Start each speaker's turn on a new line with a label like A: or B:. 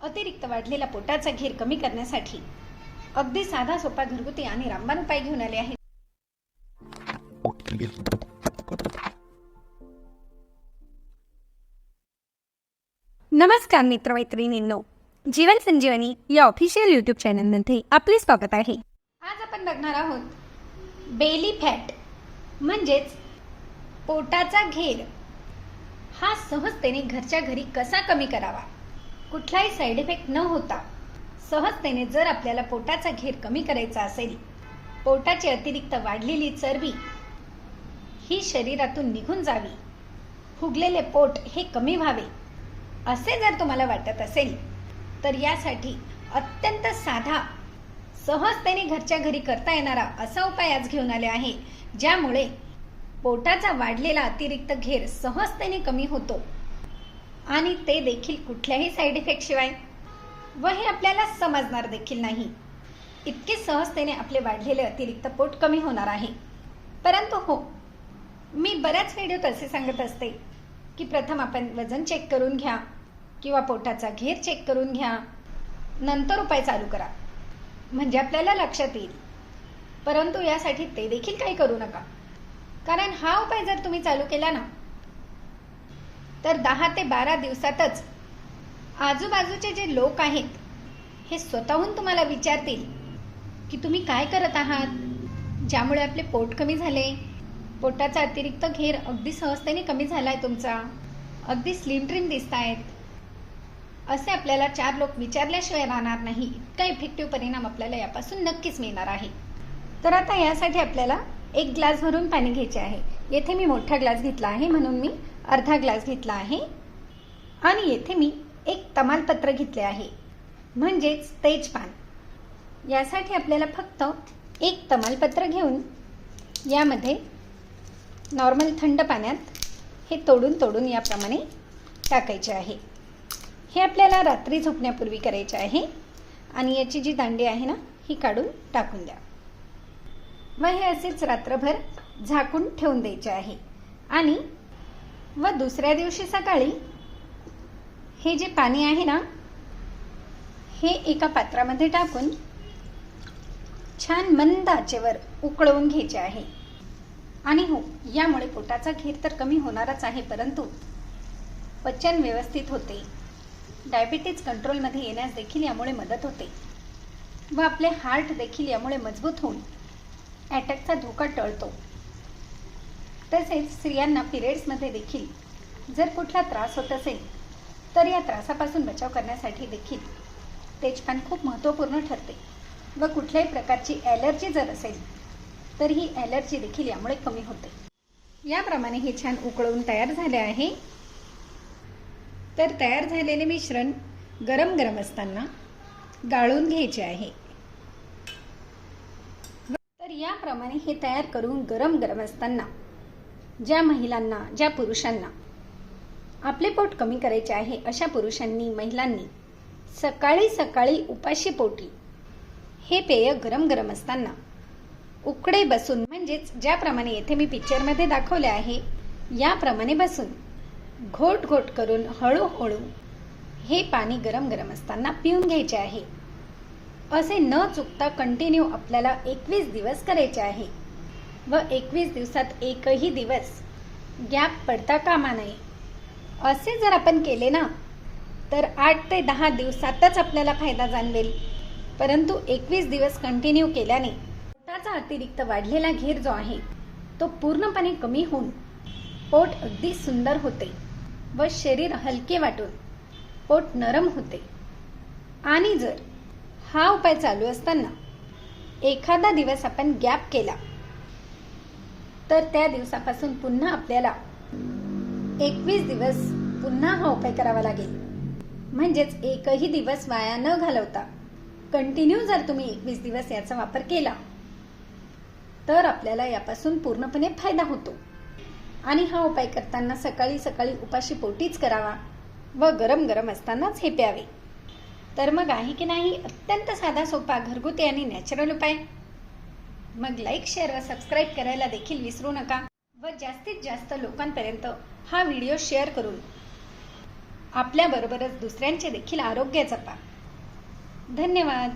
A: अतिरिक्त वाढलेला पोटाचा घेर कमी करण्यासाठी अगदी साधा सोपा घरगुती आणि रामबाण उपाय घेऊन आले आहेत.
B: नमस्कार मित्रमैत्रिणींनो जीवन संजीवनी या ऑफिशियल यूट्यूब चॅनलमध्ये आपले स्वागत आहे.
A: आज आपण बघणार आहोत बेली फॅट म्हणजेच पोटाचा घेर. हा सहजतेने घरच्या घरी कसा कमी करावा? कुठलाही साईड इफेक्ट न होता सहजतेने जर आपल्याला पोटाचा घेर कमी करायचा असेल पोटाची अतिरिक्त वाढलेली चरबी ही शरीरातून निघून जावी. फुगलेले पोट हे कमी व्हावे असे जर तुम्हाला वाटत असेल तर यासाठी अत्यंत साधा सहजतेने घरच्या घरी करता येणारा असा उपाय आज घेऊन आले आहे ज्यामुळे पोटाचा वाढलेला अतिरिक्त घेर सहजतेने कमी होतो. आणि ते देखील कुठल्याही साईड इफेक्ट शिवाय. व हे आपल्याला समजणार देखील नाही. इतके सहजतेने आपले वाढलेले अतिरिक्त पोट कमी होणार आहे. परंतु हो मी बऱ्याच व्हिडिओत असे सांगत असते की प्रथम आपण वजन चेक करून घ्या किंवा पोटाचा घेर चेक करून घ्या. नंतर उपाय चालू करा. म्हणजे आपल्याला लक्षात येईल. परंतु यासाठी ते देखील काही करू नका. कारण हा उपाय जर तुम्ही चालू केला ना तर दहा ते बारा दिवसातच आजूबाजूचे जे लोक आहेत हे स्वतःहून तुम्हाला विचारतील की तुम्ही काय करत आहात? ज्यामुळे आपले पोट कमी झाले. पोटाचा अतिरिक्त घेर अगदी सहजतेने कमी झाला आहे तुमचा. अगदी स्लिम ट्रिम दिसत आहेत असे आपल्याला चार लोक विचारल्याशिवाय राहणार नाही. इतका इफेक्टिव्ह परिणाम आपल्याला यापासून नक्कीच मिळणार आहे. तर आता यासाठी आपल्याला एक ग्लास भरून पाणी घ्यायचे आहे. येथे मी मोठा ग्लास घेतला आहे म्हणून मी अर्धा ग्लास घेतला आहे. आणि येथे मी एक तमालपत्र घेतले आहे. म्हणजेच तेजपान. यासाठी आपल्याला फक्त एक तमालपत्र घेऊन यामध्ये नॉर्मल थंड पाण्यात हे तोडून तोडून याप्रमाणे टाकायचे आहे. हे आपल्याला रात्री झोपण्यापूर्वी करायचे आहे. आणि याची जी दांडी आहे ना ही काढून टाकून द्या. व हे असेच रात्रभर झाकून ठेवून द्यायचे आहे. आणि व दुसऱ्या दिवशी सकाळी हे जे पाणी आहे ना हे एका पात्रामध्ये टाकून छान मंद आचेवर उकळवून घ्यायचे आहे. आणि हो यामुळे पोटाचा घेर तर कमी होणारच आहे परंतु पचन व्यवस्थित होते. डायबिटीज कंट्रोलमध्ये येण्यास देखील यामुळे मदत होते. व आपले हार्ट देखील यामुळे मजबूत होऊन अटॅकचा धोका टळतो. तसेच स्त्रियांना पिरियड्समध्ये देखील जर कुठला त्रास होत असेल तर या त्रासापासून बचाव करण्यासाठी देखील तेजपान खूप महत्त्वपूर्ण ठरते. व कुठल्याही प्रकारची ॲलर्जी जर असेल तर ही ॲलर्जी देखील यामुळे कमी होते. याप्रमाणे हे छान उकळून तयार झाले आहे. तर तयार झालेले मिश्रण गरम गरम असताना गाळून घ्यायचे आहे. तर याप्रमाणे हे तयार करून गरम गरम असताना ज्या महिलांना ज्या पुरुषांना आपले पोट कमी करायचे आहे अशा पुरुषांनी महिलांनी सकाळी सकाळी उपाशी पोटी हे पेय गरम गरम असताना उकडे बसून म्हणजेच ज्याप्रमाणे येथे मी पिक्चरमध्ये दाखवले आहे याप्रमाणे बसून घोट घोट करून हळूहळू हे पाणी गरम गरम असताना पिऊन घ्यायचे आहे. असे न चुकता कंटिन्यू आपल्याला एकवीस दिवस करायचे आहे. व एकवीस दिवसात एकही दिवस गॅप पडता कामा नये. असे जर आपण केले ना तर आठ ते दहा दिवसातच आपल्याला फायदा जाणवेल. परंतु एकवीस दिवस कंटिन्यू केल्याने पोटाचा अतिरिक्त वाढलेला घेर जो आहे तो पूर्णपणे कमी होऊन पोट अगदी सुंदर होते व शरीर हलके वाटून पोट नरम होते. आणि जर हा उपाय चालू असताना एखादा दिवस आपण गॅप केला तर त्या दिवसापासून पुन्हा आपल्याला एकवीस दिवस पुन्हा हा उपाय करावा लागेल. म्हणजेच एकही दिवस वाया न घालवता कंटिन्यू जर तुम्ही एकवीस दिवस याचा वापर केला तर आपल्याला यापासून पूर्णपणे फायदा होतो. आणि हा उपाय करताना सकाळी सकाळी उपाशी पोटीच करावा व गरम गरम असतानाच हे प्यावे. तर मग आहे की नाही? अत्यंत साधा सोपा घरगुती आणि नॅचरल उपाय. मग लाईक शेअर व सबस्क्राईब करायला देखील विसरू नका व जास्तीत जास्त लोकांपर्यंत हा व्हिडिओ शेअर करून आपल्याबरोबरच दुसऱ्यांचे देखील आरोग्य जपा. धन्यवाद.